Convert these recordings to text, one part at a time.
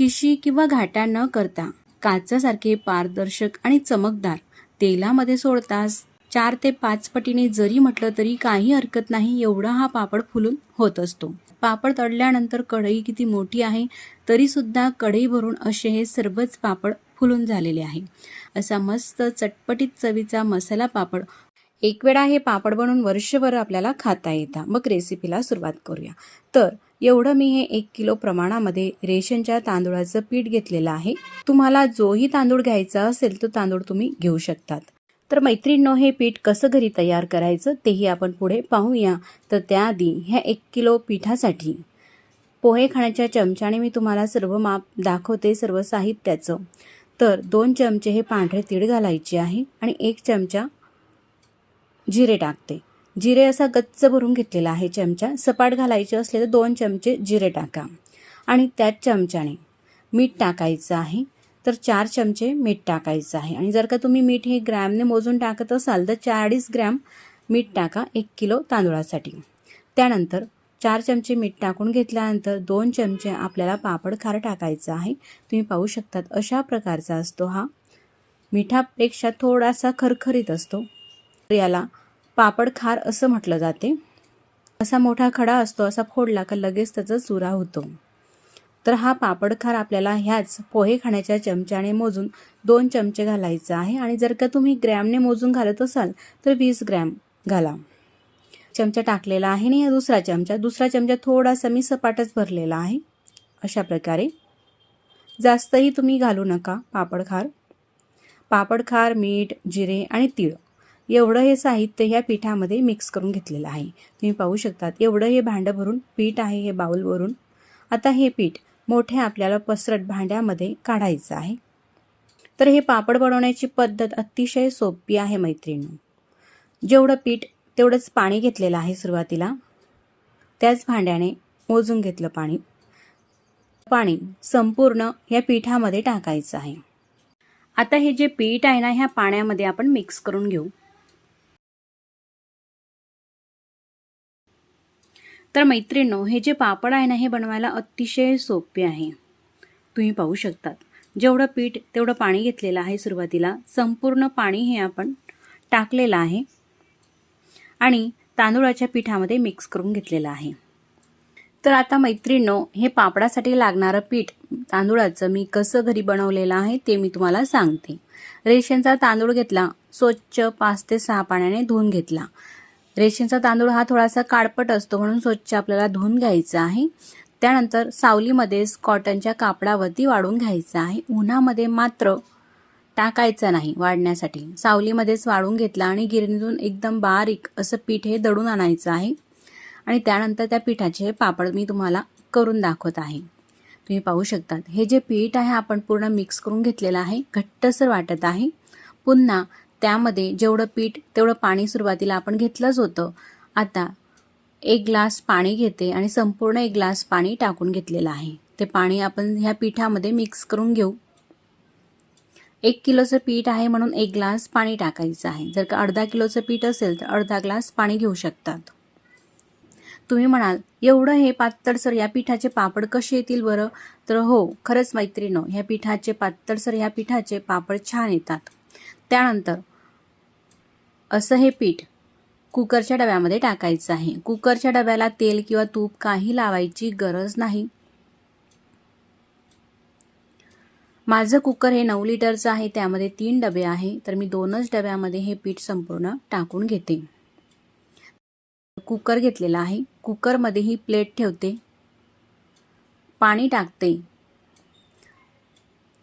खिशी किंवा घाटा न करता काचासारखे पारदर्शक आणि चमकदार तेलामध्ये सोडताच चार ते पाच पटीने जरी म्हटलं तरी काही हरकत नाही एवढा हा पापड फुलून होत असतो. पापड तळल्यानंतर कढई किती मोठी आहे तरी सुद्धा कढई भरून असे हे सर्वच पापड फुलून झालेले आहे. असा मस्त चटपटीत चवीचा मसाला पापड एक वेळा हे पापड बनवून वर्षभर आपल्याला खाता येतात मग रेसिपीला सुरुवात करूया. तर एवढं मी हे एक किलो प्रमाणामध्ये रेशनच्या तांदूळाचं पीठ घेतलेलं आहे. तुम्हाला जोही तांदूळ घ्यायचा असेल तो तांदूळ तुम्ही घेऊ शकतात. तर मैत्रिणींनो हे पीठ कसं घरी तयार करायचं तेही आपण पुढे पाहूया. तर त्याआधी ह्या एक किलो पिठासाठी पोहे खाण्याच्या चमच्याने मी तुम्हाला सर्व माप दाखवते सर्व साहित्याचं. तर दोन चमचे हे पांढरे तीळ घालायचे आहे आणि एक चमचा जिरे टाकते. जिरे असा गच्च भरून घेतलेला आहे चमचा. सपाट घालायचे असले तर दोन चमचे जिरे टाका. आणि त्याच चमच्याने मीठ टाकायचं आहे. तर चार चमचे मीठ टाकायचं आहे. आणि जर का तुम्ही मीठ हे ग्रॅमने मोजून टाकत असाल तर चाळीस ग्रॅम मीठ टाका एक किलो तांदूळासाठी. त्यानंतर चार चमचे मीठ टाकून घेतल्यानंतर दोन चमचे आपल्याला पापड खार टाकायचं आहे. तुम्ही पाहू शकतात अशा प्रकारचा असतो हा मिठापेक्षा थोडासा खरखरीत असतो. तर याला पापड खार असं म्हटलं जाते. असा मोठा खडा असतो असा फोडला का लगेच त्याचा चुरा होतो. तर हा पापड खार आपल्याला ह्याच पोहे खाण्याच्या चमच्याने मोजून दोन चमचे घालायचा आहे आणि जर का तुम्ही ग्रॅमने मोजून घालत असाल तर वीस ग्रॅम घाला. चमचा टाकलेला आहे आणि दुसरा चमचा. दुसरा चमचा थोडासा मी सपाटच भरलेला आहे. अशा प्रकारे. जास्तही तुम्ही घालू नका पापड खार. पापड खार मीठ जिरे आणि तीळ. एवढं हे साहित्य ह्या पिठामध्ये मिक्स करून घेतलेलं आहे. तुम्ही पाहू शकतात एवढं हे भांडं भरून पीठ आहे हे बाऊलवरून. आता हे पीठ मोठ्या आपल्याला पसरट भांड्यामध्ये काढायचं आहे. तर हे पापड बनवण्याची पद्धत अतिशय सोपी आहे मैत्रिणी जेवढं पीठ तेवढंच पाणी घेतलेलं आहे सुरुवातीला. त्याच भांड्याने मोजून घेतलं पाणी. पाणी संपूर्ण या पिठामध्ये टाकायचं आहे. आता हे जे पीठ आहे ना ह्या पाण्यामध्ये आपण मिक्स करून घेऊ. तर मैत्रिणींनो हे जे पापड आहे ना हे बनवायला अतिशय सोपे आहे. तुम्ही पाहू शकतात. जेवढं पीठ तेवढं पाणी घेतलेलं आहे सुरुवातीला. संपूर्ण पाणी हे आपण टाकलेलं आहे. आणि तांदूळाच्या पिठामध्ये मिक्स करून घेतलेलं आहे. तर आता मैत्रिणींनो हे पापडासाठी लागणारं पीठ तांदूळाचं मी कसं घरी बनवलेलं आहे ते मी तुम्हाला सांगते. रेशनचा तांदूळ घेतला स्वच्छ पाच ते सहा पाण्याने धुवून घेतला. रेशीमचा तांदूळ हा थोडासा काळपट असतो म्हणून स्वच्छ आपल्याला धुवून घ्यायचा आहे. त्यानंतर सावलीमध्येच कॉटनच्या कापडावरती वाढून घ्यायचं आहे. उन्हामध्ये मात्र टाकायचं नाही वाढण्यासाठी. सावलीमध्येच वाढून घेतला आणि गिरणीतून एकदम बारीक असं पीठ हे दळून आणायचं आहे. आणि त्यानंतर त्या पिठाचे पापड मी तुम्हाला करून दाखवत आहे. तुम्ही पाहू शकतात. हे जे पीठ आहे आपण पूर्ण मिक्स करून घेतलेलं आहे. घट्टसर वाटत आहे. पुन्हा त्यामध्ये जेवढं पीठ तेवढं पाणी सुरुवातीला आपण घेतलंच होतं. आता एक ग्लास पाणी घेते आणि संपूर्ण एक ग्लास पाणी टाकून घेतलेलं आहे. ते पाणी आपण ह्या पिठामध्ये मिक्स करून घेऊ. एक किलोचं पीठ आहे म्हणून एक ग्लास पाणी टाकायचं आहे. जर का अर्धा किलोचं पीठ असेल तर अर्धा ग्लास पाणी घेऊ शकतात. तुम्ही म्हणाल एवढं हे पातळसर या पिठाचे पापड कसे येतील बरं? तर हो खरंच मैत्रिणो ह्या पिठाचे पातळसर ह्या पिठाचे पापड छान येतात. त्यानंतर असं हे पीठ कुकरच्या डब्यामध्ये टाकायचं आहे. कुकरच्या डब्याला तेल किंवा तूप काही लावायची गरज नाही. माझं कुकर हे नऊ लिटरचं आहे त्यामध्ये तीन डबे आहे. तर मी दोनच डब्यामध्ये हे पीठ संपूर्ण टाकून घेते. कुकर घेतलेला आहे. कुकरमध्ये ही प्लेट ठेवते. पाणी टाकते.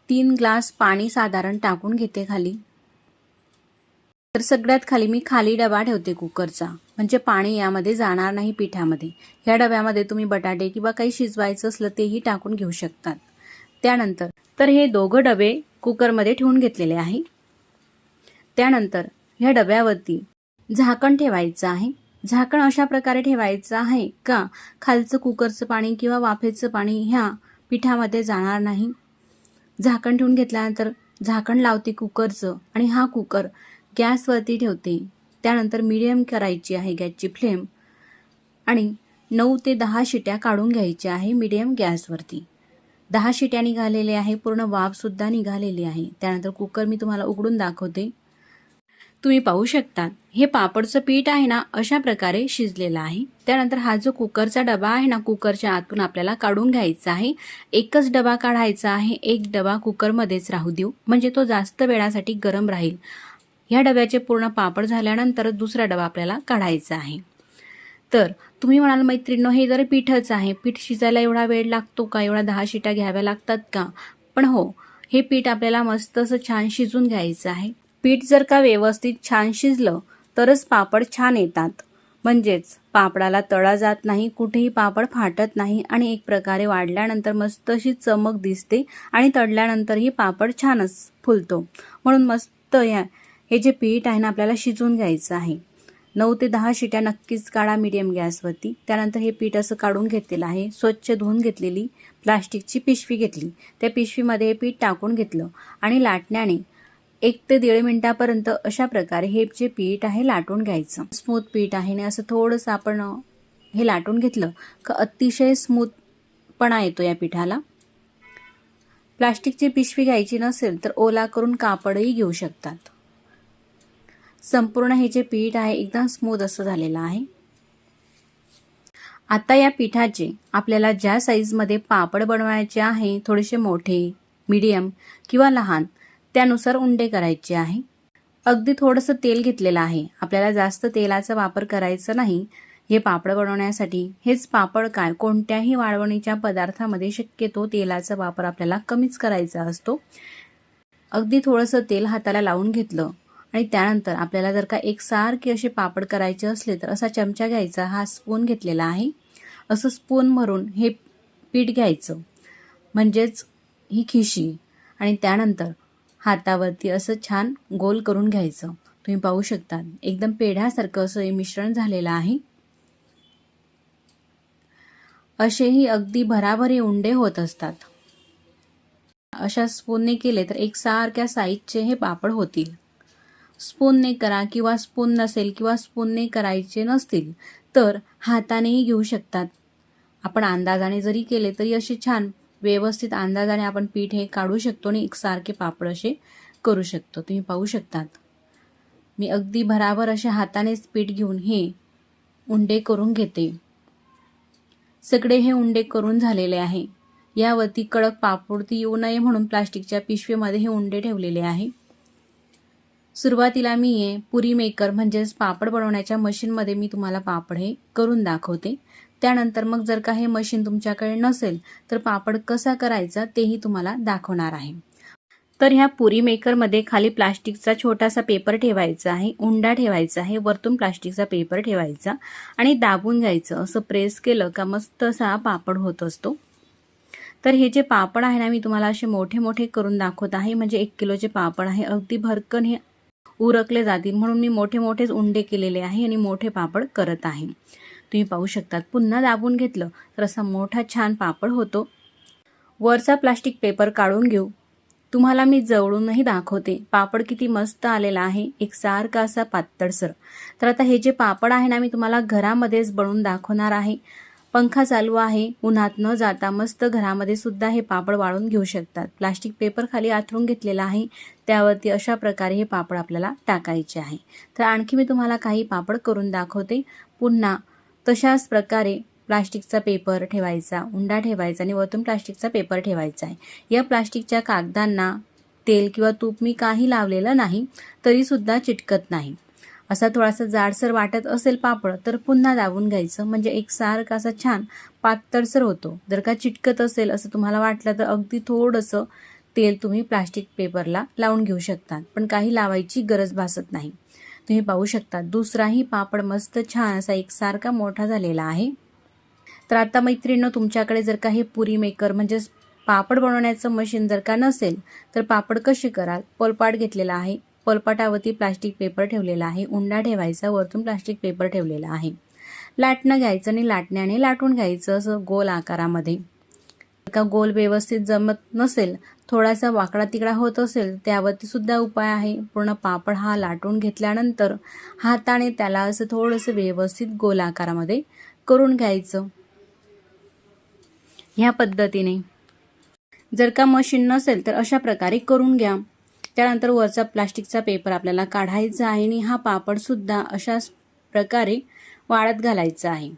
तीन ग्लास पाणी साधारण टाकून घेते खाली. तर सगळ्यात खाली मी खाली डबा ठेवते कुकरचा. म्हणजे पाणी यामध्ये जाणार नाही पिठामध्ये. ह्या डब्यामध्ये तुम्ही बटाटे किंवा काही शिजवायचं असलं तेही टाकून घेऊ शकतात. त्यानंतर तर हे दोघं डबे कुकरमध्ये ठेवून घेतलेले आहे. त्यानंतर ह्या डब्यावरती झाकण ठेवायचं आहे. झाकण अशा प्रकारे ठेवायचं आहे का? खालचं कुकरचं पाणी किंवा वाफेचं पाणी ह्या पिठामध्ये जाणार नाही. झाकण ठेवून घेतल्यानंतर झाकण लावते कुकरचं आणि हा कुकर गॅसवरती ठेवते. त्यानंतर मिडियम करायची आहे गॅसची फ्लेम आणि नऊ ते दहा शिट्या काढून घ्यायच्या आहे मिडियम गॅसवरती. दहा शिट्या निघालेले आहे पूर्ण वाफसुद्धा निघालेली आहे. त्यानंतर कुकर मी तुम्हाला उघडून दाखवते. तुम्ही पाहू शकतात हे पापडचं पीठ आहे ना अशा प्रकारे शिजलेलं आहे. त्यानंतर हा जो कुकरचा डबा आहे ना कुकरच्या आतून आपल्याला काढून घ्यायचा आहे. एकच डबा काढायचा आहे एक डबा कुकरमध्येच राहू देऊ. म्हणजे तो जास्त वेळासाठी गरम राहील. ह्या डब्याचे पूर्ण पापड झाल्यानंतर दुसरा डबा आपल्याला काढायचा आहे. तर तुम्ही म्हणाल मैत्रिणीनो हे जर पीठच आहे पीठ शिजायला एवढा वेळ लागतो का? एवढा दहा शिटा घ्याव्या लागतात का? पण हो हे पीठ आपल्याला मस्त असं छान शिजून घ्यायचं आहे. पीठ जर का व्यवस्थित छान शिजलं तरच पापड छान येतात. म्हणजेच पापडाला तळा जात नाही कुठेही पापड फाटत नाही आणि एक प्रकारे वाढल्यानंतर मस्त अशी चमक दिसते आणि तळल्यानंतरही पापड छानच फुलतो. म्हणून मस्त या हे जे पीठ आहे ना आपल्याला शिजवून घ्यायचं आहे. नऊ ते दहा शिट्या नक्कीच काढा मीडियम गॅसवरती त्यानंतर हे पीठ असं काढून घेतलेलं आहे. स्वच्छ धुवून घेतलेली प्लास्टिकची पिशवी घेतली. त्या पिशवीमध्ये हे पीठ टाकून घेतलं आणि लाटण्याने एक ते दीड मिनटापर्यंत अशा प्रकारे हे जे पीठ आहे लाटून घ्यायचं. स्मूथ पीठ आहे आणि असं थोडंसं आपण हे लाटून घेतलं का अतिशय स्मूथपणा येतो या पिठाला. प्लास्टिकची पिशवी घ्यायची नसेल तर ओला करून कापडही घेऊ शकतात. संपूर्ण हे जे पीठ आहे एकदम स्मूथ असं झालेलं आहे. आता या पिठाचे आपल्याला ज्या साईजमध्ये पापड बनवायचे आहे थोडेसे मोठे मीडियम किंवा लहान त्यानुसार उंडे करायचे आहे. अगदी थोडंसं तेल घेतलेलं आहे. आपल्याला जास्त तेलाचा वापर करायचा नाही. हे पापड बनवण्यासाठी हेच पापड काय कोणत्याही वाळवणीच्या पदार्थामध्ये शक्यतो तेलाचा वापर आपल्याला कमीच करायचा असतो. अगदी थोडंसं तेल हाताला लावून घेतलं आणि त्यानंतर आपल्याला जर का एकसारखे असे पापड करायचे असले तर असा चमचा घ्यायचा हा स्पून घेतलेला आहे. असं स्पून भरून हे पीठ घ्यायचं. म्हणजेच ही खिशी. आणि त्यानंतर हातावरती असं छान गोल करून घ्यायचं. तुम्ही पाहू शकता. एकदम पेढ्यासारखं असं हे मिश्रण झालेलं आहे. असेही अगदी भराभरी उंडे होत असतात. अशा स्पूनने केले तर एकसारख्या साईजचे हे पापड होतील. स्पूनने करा किंवा स्पून नसेल किंवा स्पूनने करायचे नसतील तर हातानेही घेऊ शकतात. आपण अंदाजाने जरी केले तरी असे छान व्यवस्थित अंदाजाने आपण पीठ हे काढू शकतो आणि एकसारखे पापड असे करू शकतो. तुम्ही पाहू शकतात. मी अगदी भराभर अशा हातानेच पीठ घेऊन हे उंडे करून घेते. सगळे हे उंडे करून झालेले आहे. यावरती कडक पापडती येऊ नये म्हणून प्लास्टिकच्या पिशवीमध्ये हे उंडे ठेवलेले आहे. सुरुवातीला मी हे पुरी मेकर म्हणजेच पापड बनवण्याच्या मशीनमध्ये मी तुम्हाला पापड हे करून दाखवते. त्यानंतर मग जर का हे मशीन तुमच्याकडे नसेल तर पापड कसा करायचा तेही तुम्हाला दाखवणार आहे. तर ह्या पुरी मेकरमध्ये खाली प्लास्टिकचा छोटासा पेपर ठेवायचा आहे उंडा ठेवायचा आहे वरतून प्लास्टिकचा पेपर ठेवायचा आणि दाबून घ्यायचं असं प्रेस केलं का मस्त असा पापड होत असतो. तर हे जे पापड आहे ना मी तुम्हाला असे मोठे मोठे करून दाखवत आहे म्हणजे एक किलोचे पापड आहे अगदी भरकन हे उरकले जातील. म्हणून मी मोठे मोठेच उंडे केलेले आहे आणि मोठे पापड करत आहे. तुम्ही पाहू शकतात पुन्हा दाबून घेतलं तर असा मोठा छान पापड होतो. वरचा प्लास्टिक पेपर काढून घेऊ. तुम्हाला मी जवळूनही दाखवते पापड किती मस्त आलेला आहे. एक सारखा असा पातळसर तर आता हे जे पापड आहे ना मी तुम्हाला घरामध्येच बनवून दाखवणार आहे. पंखा चालू आहे. उन्हात न जाता मस्त घरामध्ये सुद्धा हे पापड वाळून घेऊ शकतात. प्लास्टिक पेपर खाली आथरून घेतलेला आहे. त्यावरती अशा प्रकारे हे पापड आपल्याला टाकायचे आहे. तर आणखी मी तुम्हाला काही पापड करून दाखवते. पुन्हा तशाच प्रकारे प्लास्टिकचा पेपर ठेवायचा उंडा ठेवायचा आणि वरतून प्लास्टिकचा पेपर ठेवायचा आहे. या प्लास्टिकच्या कागदांना तेल किंवा तूप मी काही लावलेलं नाही तरीसुद्धा चिटकत नाही. असा थोडासा जाडसर वाटत असेल पापड तर पुन्हा दाबून घ्यायचं. म्हणजे एक सारखा असा छान पातळसर होतो. जर का चिटकत असेल असं तुम्हाला वाटलं तर अगदी थोडंसं तेल तुम्ही प्लास्टिक पेपरला लावून घेऊ शकतात. पण काही लावायची गरज भासत नाही. तुम्ही पाहू शकता दुसराही पापड मस्त छान असा एकसारखा मोठा झालेला आहे. तर आता मैत्रिणीनं तुमच्याकडे जर का हे पुरी मेकर म्हणजेच पापड बनवण्याचं मशीन जर का नसेल तर पापड कसे कराल? पोलपाट घेतलेला आहे. पोलपाटावरती प्लास्टिक पेपर ठेवलेला आहे. उंडा ठेवायचा वरतून प्लास्टिक पेपर ठेवलेला आहे. लाटणं घ्यायचं आणि लाटण्याने लाटून घ्यायचं असं गोल आकारामध्ये. का गोल व्यवस्थित जमत नसेल थोडासा वाकडा तिकडा होत असेल त्यावरती सुद्धा उपाय आहे. पूर्ण पापड हा लाटून घेतल्यानंतर हाताने त्याला असं थोडंसं व्यवस्थित गोल आकारामध्ये करून घ्यायचं. ह्या पद्धतीने. जर का मशीन नसेल तर अशा प्रकारे करून घ्या. त्यानंतर वरचा प्लास्टिकचा पेपर आपल्याला काढायचा आहे आणि हा पापडसुद्धा अशाच प्रकारे वाळत घालायचा आहे.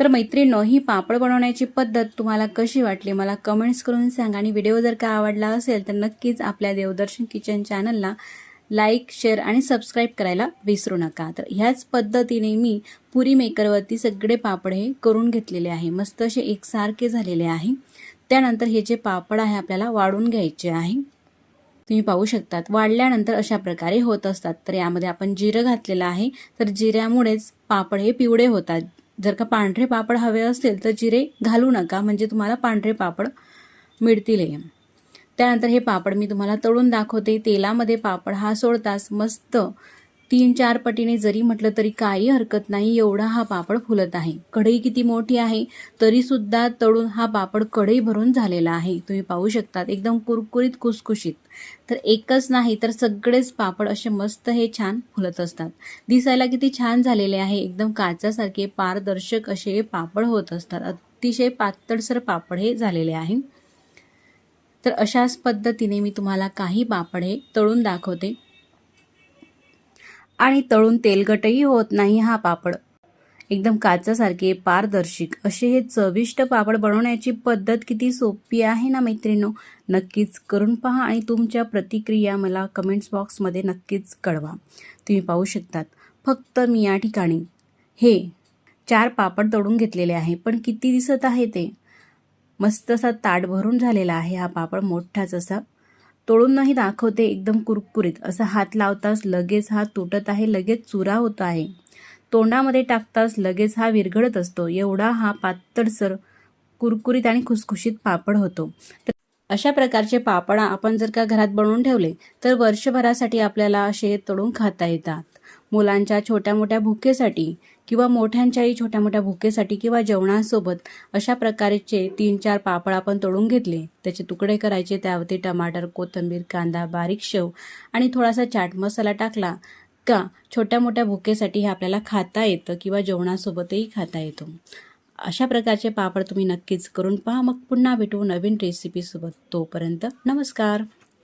तर मैत्रिणींनो ही पापड बनवण्याची पद्धत तुम्हाला कशी वाटली मला कमेंट्स करून सांगा आणि व्हिडिओ जर का आवडला असेल तर नक्कीच आपल्या देवदर्शन किचन चॅनलला लाईक शेअर आणि सबस्क्राईब करायला विसरू नका. तर ह्याच पद्धतीने मी पुरी मेकरवरती सगळे पापड हे करून घेतलेले आहे. मस्त असे एकसारखे झालेले आहे. त्यानंतर हे जे पापड आहे आपल्याला वाढून घ्यायचे आहे. तुम्ही पाहू शकतात. वाढल्यानंतर अशा प्रकारे होत असतात. तर यामध्ये आपण जिरं घातलेलं आहे. तर जिऱ्यामुळेच पापड हे पिवळे होतात. जर का पांढरे पापड हवे असतील तर जिरे घालू नका. म्हणजे तुम्हाला पांढरे पापड मिळतील हे. त्यानंतर हे पापड मी तुम्हाला तळून दाखवते. तेलामध्ये पापड हा सोडताच मस्त तीन चार पटीने जरी म्हटलं तरी काही हरकत नाही एवढा हा पापड फुलत आहे. कढई किती मोठी आहे तरी सुद्धा तळून हा पापड कढई भरून झालेला आहे. तुम्ही पाहू शकतात एकदम कुरकुरीत कुसकुशीत तर एकच नाही तर सगळेच पापड असे मस्त हे छान फुलत असतात. दिसायला किती छान झालेले आहे एकदम काचासारखे पारदर्शक असे हे पापड होत असतात. अतिशय पातळसर पापड हे झालेले आहे. तर अशाच पद्धतीने मी तुम्हाला काही पापड हे तळून दाखवते. आणि तळून तेलकटही होत नाही हा पापड. एकदम काचासारखे पारदर्शक असे हे चविष्ट पापड बनवण्याची पद्धत किती सोपी आहे ना मैत्रिणो नक्कीच करून पहा आणि तुमच्या प्रतिक्रिया मला कमेंट्स बॉक्समध्ये नक्कीच कळवा. तुम्ही पाहू शकतात. फक्त मी या ठिकाणी हे चार पापड तळून घेतलेले आहे. पण किती दिसत आहे ते? मस्त असा ताट भरून झालेला आहे हा पापड मोठाच असा तळूनही दाखवते एकदम कुरकुरीत. असा हात लावताच लगेच हा तुटत आहे लगेच चुरा होत आहे. तोंडामध्ये टाकताच लगेच हा विरघळत असतो. एवढा हा पातळसर कुरकुरीत आणि खुसखुशीत पापड होतो. तर अशा प्रकारचे पापड आपण जर का घरात बनवून ठेवले तर वर्षभरासाठी आपल्याला असे तळून खाता येतात. मुलांच्या छोट्या मोठ्या भुकेसाठी किंवा मोठ्यांच्याही छोट्या मोठ्या भुकेसाठी किंवा जेवणासोबत अशा प्रकारचे तीन चार पापड आपण तळून घेतले. त्याचे तुकडे करायचे त्यावरती टमाटर कोथिंबीर कांदा बारीक शेव आणि थोडासा चाट मसाला टाकला का छोट्या मोठ्या भुकेसाठी हे आपल्याला खाता येतं किंवा जेवणासोबतही खाता येतो. अशा प्रकारचे पापड तुम्ही नक्कीच करून पहा. मग पुन्हा भेटू नवीन रेसिपीसोबत तोपर्यंत नमस्कार.